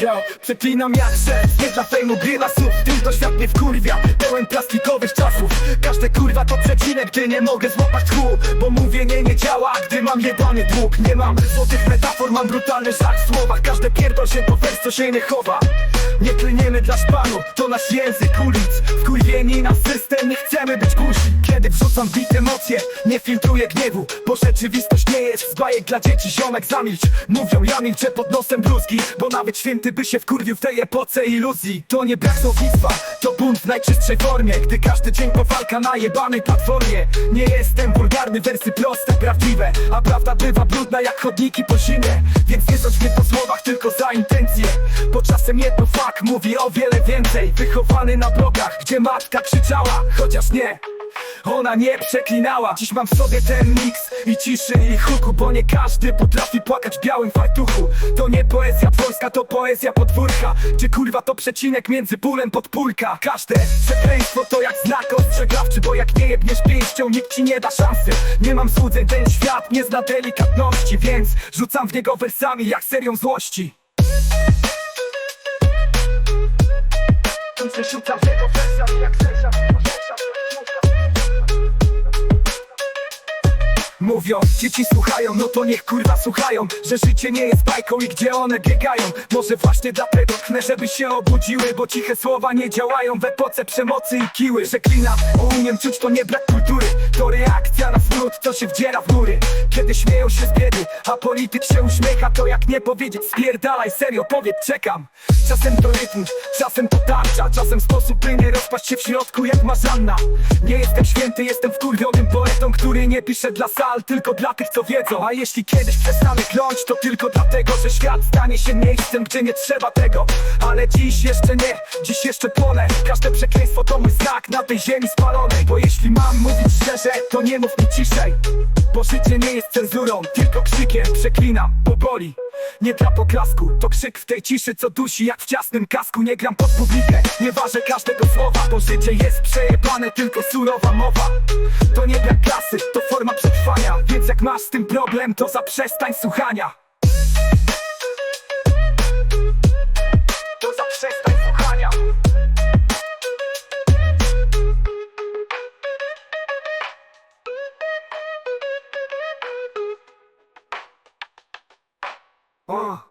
Yo, przeklinam jak szef, nie dla fejmu Tym to świat mnie wkurwia, pełen plastikowych czasów. Każde kurwa to przecinek, gdy nie mogę złapać tchu. Bo mówienie nie działa, gdy mam jebany dług. Nie mam złotych metafor, mam brutalny żart w słowach. Każde pierdol się po wers, co się nie chowa. Nie kliniemy dla szpanu, to nasz język ulic. Wkurwieni na system, nie chcemy być kusi Kiedy wrzucam bit emocje, nie filtruję gniewu. Bo rzeczywistość nie jest z bajek dla dzieci Ziomek zamilcz, mówią ja milczę pod nosem bluzgi Bo nawet święty by się wkurwił w tej epoce iluzji. To nie brak słownictwa, to bunt w najczystszej formie. Gdy każdy dzień to walka na jebanej platformie. Nie jestem wulgarny, wersy proste, prawdziwe. A prawda bywa brudna jak chodniki po zimie. Więc nie mnie po słowach, tylko za intencje. Bo czasem jedno fakt mówi o wiele więcej. Wychowany na blogach, gdzie matka krzyczała Chociaż nie ona nie przeklinała. Dziś mam w sobie ten miks i ciszy i huku Bo nie każdy potrafi płakać w białym fartuchu To nie poezja polska, to poezja podwórka. Gdzie kurwa to przecinek między bólem podpórka? Każde przekleństwo to jak znak ostrzegawczy Bo jak nie jebniesz pięścią, nikt ci nie da szansy. Nie mam złudzeń, ten świat nie zna delikatności Więc rzucam w niego wersami jak serią złości. Rzucam w niego wersami jak serią Mówią, dzieci słuchają, no to niech kurwa słuchają Że życie nie jest bajką i gdzie one biegają? Może właśnie dlatego tchnę, żeby się obudziły Bo ciche słowa nie działają w epoce przemocy i kiły Przeklinam, bo umiem czuć to nie brak kultury. To reakcja na smród, co się wdziera w mury Kiedy śmieją się z biedy, a polityk się uśmiecha To jak nie powiedzieć spierdalaj, serio powiedz czekam. Czasem to rytm, czasem to tarcza Czasem sposób by nie rozpaść się w środku jak marzanna. Nie jestem święty, jestem wkurwionym poetą Który nie pisze dla sal, tylko dla tych co wiedzą. A jeśli kiedyś przestanę kląć, to tylko dlatego Że świat stanie się miejscem, gdzie nie trzeba tego. Ale dziś jeszcze nie, dziś jeszcze płonę. Każde przekleństwo to mój znak na tej ziemi spalonej. Bo jeśli mam mówić szczerze, to nie mów mi ciszej. Bo życie nie jest cenzurą, tylko krzykiem. Przeklinam, bo boli nie dla poklasku, to krzyk w tej ciszy, co dusi jak w ciasnym kasku. Nie gram pod publikę, nie ważę każdego słowa Bo życie jest przejebane, tylko surowa mowa. To nie brak klasy, to forma przetrwania Więc jak masz z tym problem, to zaprzestań słuchania O.